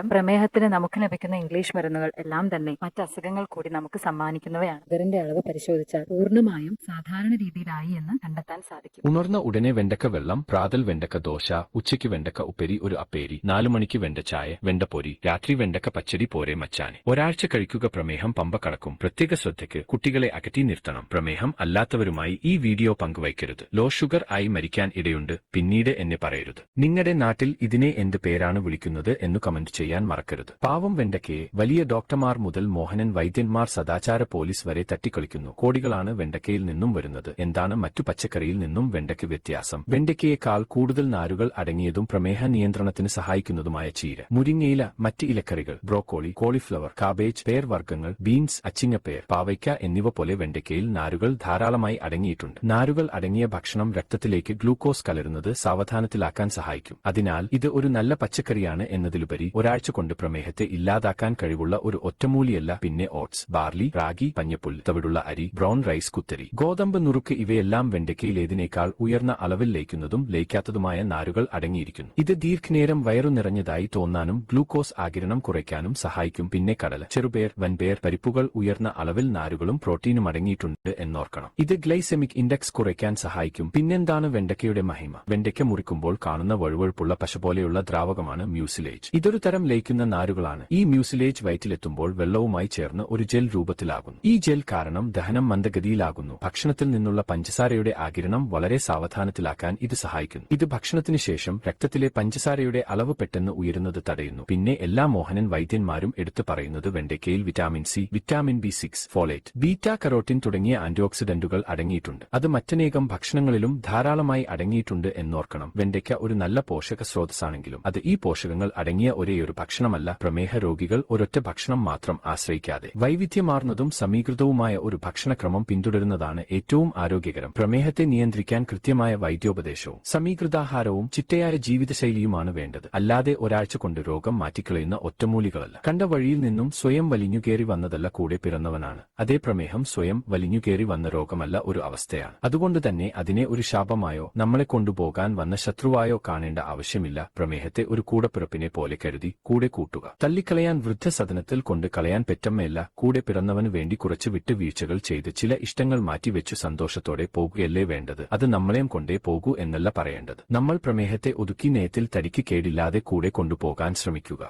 പ്രമേഹത്തിന് നമുക്ക് ലഭിക്കുന്ന ഇംഗ്ലീഷ് മരുന്നുകൾ എല്ലാം തന്നെ മറ്റ് അസുഖങ്ങൾ കൂടി നമുക്ക് സമ്മാനിക്കുന്നവയാണ്. ഷുഗറിന്റെ അളവ് പരിശോധിച്ചാൽ പൂർണമായും സാധാരണ രീതിയിലായി എന്ന് കണ്ടെത്താൻ സാധിക്കും. ഉണർന്ന ഉടനെ വെണ്ടക്ക വെള്ളം പ്രാതൽ വെണ്ടക്ക ദോശ ഉച്ചയ്ക്ക് വെണ്ടക്ക ഉപ്പേരി ഒരു അപ്പേരി നാലു മണിക്ക് വെണ്ട ചായ വെണ്ടപ്പൊരി രാത്രി വെണ്ടക്ക പച്ചടി പോരെ മച്ചാനെ. ഒരാഴ്ച കഴിക്കുക പ്രമേഹം പമ്പ കടക്കും. പ്രത്യേക ശ്രദ്ധയ്ക്ക് കുട്ടികളെ അകറ്റി നിർത്തണം. പ്രമേഹം അല്ലാത്തവരുമായി ഈ വീഡിയോ പങ്കുവയ്ക്കരുത്. ലോ ഷുഗർ ആയി മരിക്കാൻ ഇടയുണ്ട്. പിന്നീട് എന്നെ പറയരുത്. നിങ്ങളുടെ നാട്ടിൽ ഇതിനെ എന്ത് പേരാണ് വിളിക്കുന്നത് എന്ന് കമന്റ് ചെയ്യാൻ മറക്കരുത്. പാവം വെണ്ടയ്ക്കയെ വലിയ ഡോക്ടർമാർ മുതൽ മോഹനൻ വൈദ്യന്മാർ സദാചാര പോലീസ് വരെ തട്ടിക്കളിക്കുന്നു. കോടികളാണ് വെണ്ടയ്ക്കയിൽ നിന്നും വരുന്നത്. എന്താണ് മറ്റു പച്ചക്കറിയിൽ നിന്നും വെണ്ടയ്ക്ക് വ്യത്യാസം? വെണ്ടയ്ക്കയേക്കാൾ കൂടുതൽ നാരുകൾ അടങ്ങിയതും പ്രമേഹ നിയന്ത്രണത്തിന് സഹായിക്കുന്നതുമായ ചീര മുരിങ്ങയില മറ്റ് ഇലക്കറികൾ ബ്രോക്കോളി കോളിഫ്ലവർ കാബേജ് പേർ വർഗങ്ങൾ ബീൻസ് അച്ചിങ്ങപ്പേർ പാവയ്ക്ക എന്നിവ പോലെ വെണ്ടയ്ക്കയിൽ നാരുകൾ ധാരാളമായി അടങ്ങിയിട്ടുണ്ട്. നാരുകൾ അടങ്ങിയ ഭക്ഷണം രക്തത്തിലേക്ക് ഗ്ലൂക്കോസ് കലരുന്നത് സാവധാനത്തിലാക്കാൻ സഹായിക്കും. അതിനാൽ ഇത് ഒരു നല്ല പച്ചക്കറിയാണ് എന്നതിലുപരി ഒരാഴ്ച കൊണ്ട് പ്രമേഹത്തെ ഇല്ലാതാക്കാൻ കഴിവുള്ള ഒരു ഒറ്റമൂലിയല്ല പിന്നെ ഓട്സ്. ബാർലി റാഗി പഞ്ഞപ്പുൽ തവിടുള്ള അരി ബ്രൗൺ റൈസ് കുത്തരി. ഗോതമ്പ് നുറുക്ക് ഇവയെല്ലാം വെണ്ടയ്ക്കയിൽ ഏതിനേക്കാൾ ഉയർന്ന അളവിൽ ലയിക്കുന്നതും ലയിക്കാത്തതുമായ നാരുകൾ അടങ്ങിയിരിക്കുന്നു. ഇത് ദീർഘനേരം വയറു നിറഞ്ഞതായി തോന്നാനും ഗ്ലൂക്കോസ് ആകിരണം കുറയ്ക്കാനും സഹായിക്കും. പിന്നെ കടല ചെറുപേർ വൻപേർ പരിപ്പുകൾ ഉയർന്ന അളവിൽ നാരുകളും പ്രോട്ടീനും അടങ്ങിയിട്ടുണ്ട് എന്നോർക്കണം. ഇത് ഗ്ലൈസെമിക് ഇൻഡെക്സ് കുറയ്ക്കാൻ സഹായിക്കും. പിന്നെന്താണ് വെണ്ടയ്ക്കയുടെ മഹിമ? വെണ്ടയ്ക്ക മുറിക്കുമ്പോൾ കാണുന്ന വഴുവഴുപ്പുള്ള പശ പോലെയുള്ള ദ്രാവകമാണ് മ്യൂസിലേജ്. ഇതൊരു തരം ലയിക്കുന്ന നാരുകളാണ്. ഈ മ്യൂസിലേജ് വയറ്റിലെത്തുമ്പോൾ വെള്ളവുമായി ചേർന്ന് ഒരു ജെൽ രൂപത്തിലാകുന്നു. ഈ ജെൽ കാരണം ദഹനം മന്ദഗതിയിലാകുന്നു. ഭക്ഷണത്തിൽ നിന്നുള്ള പഞ്ചസാരയുടെ ആകിരണം വളരെ സാവധാനത്തിലാക്കാൻ ഇത് സഹായിക്കുന്നു. ഇത് ഭക്ഷണത്തിന് ശേഷം രക്തത്തിലെ പഞ്ചസാരയുടെ അളവ് പെട്ടെന്ന് ഉയരുന്നത് തടയുന്നു. പിന്നെ എല്ലാ മോഹനൻ വൈദ്യന്മാരും എടുത്തു പറയുന്നത് വെണ്ടയ്ക്കയിൽ vitamin C vitamin B six folate beta carotene തുടങ്ങിയ ആന്റിഓക്സിഡന്റുകൾ അടങ്ങിയിട്ടുണ്ട്. അത് മറ്റനേകം ഭക്ഷണങ്ങളിലും ധാരാളമായി അടങ്ങിയിട്ടുണ്ട് എന്നോർക്കണം. വെണ്ടയ്ക്ക ഒരു നല്ല പോഷക സ്രോതസ്സാണെങ്കിലും അത് ഈ പോഷകങ്ങൾ അടങ്ങിയ ഒരേയൊരു ഭക്ഷണമല്ല. പ്രമേഹ രോഗികൾ ഒരൊറ്റ ഭക്ഷണം മാത്രം ആശ്രയിക്കാതെ. വൈവിധ്യമാർന്നതും സമീകൃതവുമായ ഒരു ഭക്ഷണക്രമം പിന്തുടരുന്നതാണ് ഏറ്റവും ആരോഗ്യകരം. പ്രമേഹത്തെ നിയന്ത്രിക്കാൻ കൃത്യമായ വൈദ്യോപദേശവും സമീകൃതാഹാരവും ചിട്ടയായ ജീവിതശൈലിയുമാണ് വേണ്ടത്. അല്ലാതെ ഒരാഴ്ച കൊണ്ട് രോഗം മാറ്റിക്കളയുന്ന ഒറ്റമൂലികളല്ല. കണ്ട വഴിയിൽ നിന്നും സ്വയം വലിഞ്ഞുകേറി വന്നതല്ല കൂടെ പിറന്നവനാണ്. അതേ പ്രമേഹം സ്വയം വലിഞ്ഞുകേറി വന്ന രോഗമല്ല ഒരു അവസ്ഥയാണ്. അതുകൊണ്ട് തന്നെ അതിനെ ഒരു ശാപമായോ നമ്മളെ കൊണ്ടുപോകാൻ വന്ന ശത്രുവായോ കാണേണ്ട ആവശ്യമില്ല. പ്രമേഹത്തെ ഒരു കൂടപ്പിറപ്പിനെ പോലെ കരുതി കൂടെ കൂട്ടുക. തള്ളിക്കളയാൻ വൃദ്ധസദനത്തിൽ കൊണ്ട് കളയാൻ പെറ്റമ്മയല്ല കൂടെ പിറന്നവന് വേണ്ടി കുറച്ച് വിട്ടുവീഴ്ചകൾ ചെയ്ത് ചില ഇഷ്ടങ്ങൾ മാറ്റിവെച്ചു സന്തോഷത്തോടെ പോകുകയല്ലേ വേണ്ടത്. അത് നമ്മളെയും കൊണ്ടേ പോകൂ എന്നല്ല പറയേണ്ടത്. നമ്മൾ പ്രമേഹത്തെ ഒതുക്കി നേത്തിൽ തടിക്ക് കേടില്ലാതെ കൂടെ കൊണ്ടുപോകാൻ ശ്രമിക്കുക.